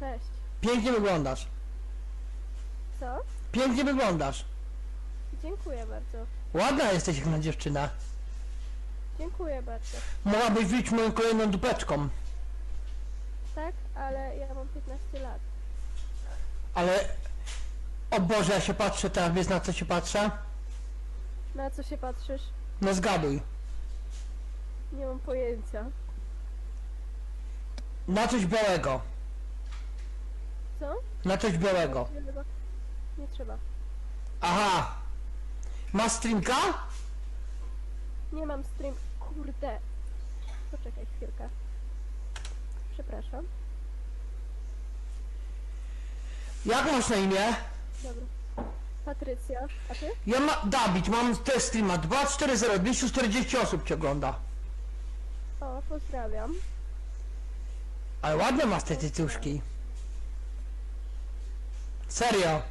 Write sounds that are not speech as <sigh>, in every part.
Cześć. Pięknie wyglądasz. Co? Pięknie wyglądasz. Dziękuję bardzo. Ładna jesteś jak na dziewczynę. Dziękuję bardzo. Mogłabyś być moją kolejną dupeczką. Tak, ale ja mam 15 lat. Ale... O Boże, ja się patrzę teraz, wiesz na co się patrzę? Na co się patrzysz? No zgaduj. Nie mam pojęcia. Na coś białego. Co? Na coś białego. Nie trzeba. Aha. Masz streamka? Nie mam stream. Kurde. Poczekaj chwilkę. Przepraszam. Jak masz na imię? Dobra. Patrycja, a ty? Ja ma... Dawid, mam też streama. 240, 240 osób cię ogląda. O, pozdrawiam. Ale ładne masz te cycuszki. Serio.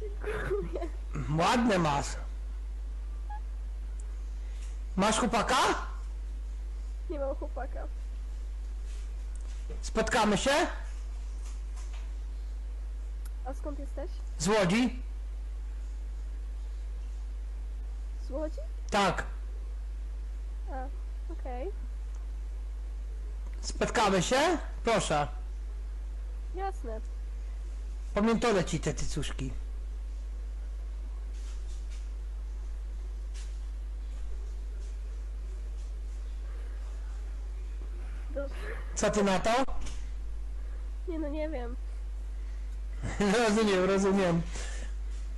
Dziękuję. Ładne masz. Masz chłopaka? Nie mam chłopaka. Spotkamy się? A skąd jesteś? Z Łodzi? Z Łodzi? Tak. A, okej. Spotkamy się? Proszę. Jasne. Pamiętole ci te cycuszki. Co ty na to? Nie no, nie wiem. <laughs> rozumiem, rozumiem.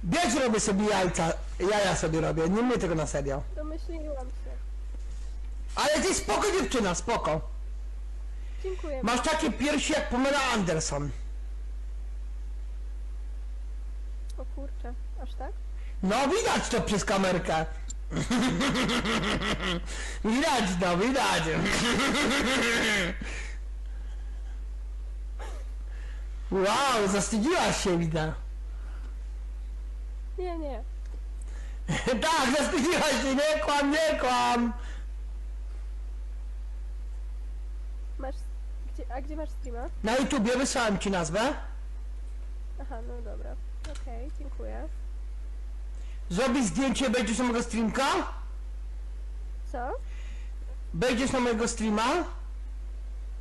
Wiesz, robię sobie jajca. Jaja sobie robię. Nie mówię tego na serio. Domyśliłam się. Ale ty spoko dziewczyna, spoko. Dziękuję. Masz takie piersi jak Pamela Anderson. O kurczę. Aż tak? No widać to przez kamerkę. widać to, widać. wow, zastydziłaś się, widzę. Nie, nie. tak, zastydziłaś się, nie kłam, nie kłam. Masz... Gdzie, a gdzie masz streama? Na YouTubie wysłałem ci nazwę. Aha, no dobra. Okej, dziękuję. Zrobić zdjęcie, będziesz na mojego streamka? Co? Będziesz na mojego streama?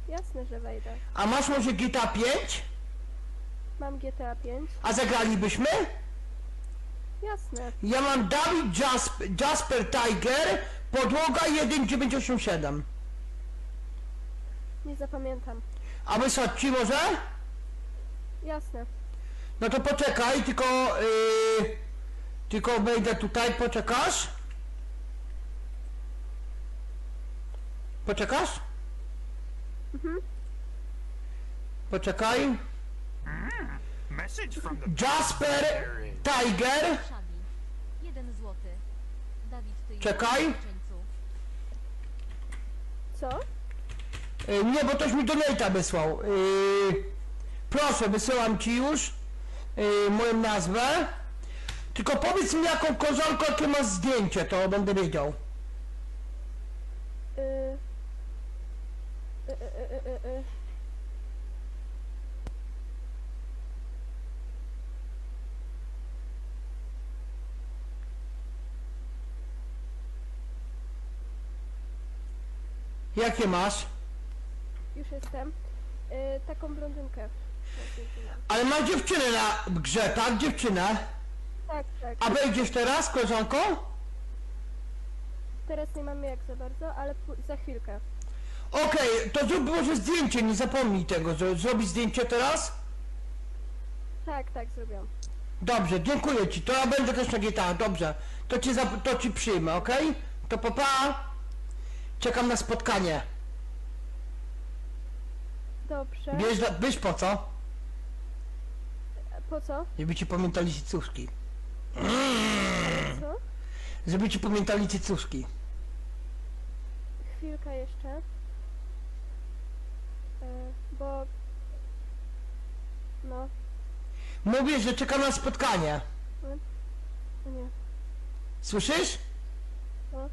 Jasne, że wejdę. A masz może GTA 5? Mam GTA 5. A zagralibyśmy? Jasne. Ja mam Dawid Jasper, Jasper Tiger, podłoga 1987. Nie zapamiętam. A wysłać ci może? Jasne. No to poczekaj, tylko... Yy, tylko wejdę tutaj, poczekasz? Poczekasz? Mhm. Poczekaj. Jasper. Tiger. Szabi. Jeden złoty. Dawid, ty Czekaj. Co? Yy, nie, bo ktoś mi donate'a wysłał. Yy, proszę, wysyłam ci już yy, moją nazwę. Tylko powiedz mi jaką koleżanką, jakie masz zdjęcie, to będę wiedział. Y... Y, y, y, y, y. Jakie masz? Już jestem. Y, taką blondynkę. Ale ma dziewczynę na grze, tak? Dziewczynę. Tak, tak. A wejdziesz teraz, koleżanko? Teraz nie mamy jak za bardzo, ale pu- za chwilkę. Okej, to zrób może zdjęcie, nie zapomnij tego. Zro- Zrobić zdjęcie teraz? Tak, tak, zrobiłam. Dobrze, dziękuję ci. To ja będę też na GTA, dobrze. To ci, zap- to ci przyjmę, okej? To papa. Czekam na spotkanie. Dobrze. Wiesz, wiesz po co? Po co? Żeby ci pamiętali cycuszki. Co? Żeby ci pamiętali cycuszki. Chwilkę jeszcze. Y, bo... No, Mówię, że czekam na spotkanie. no nie. Słyszysz? No,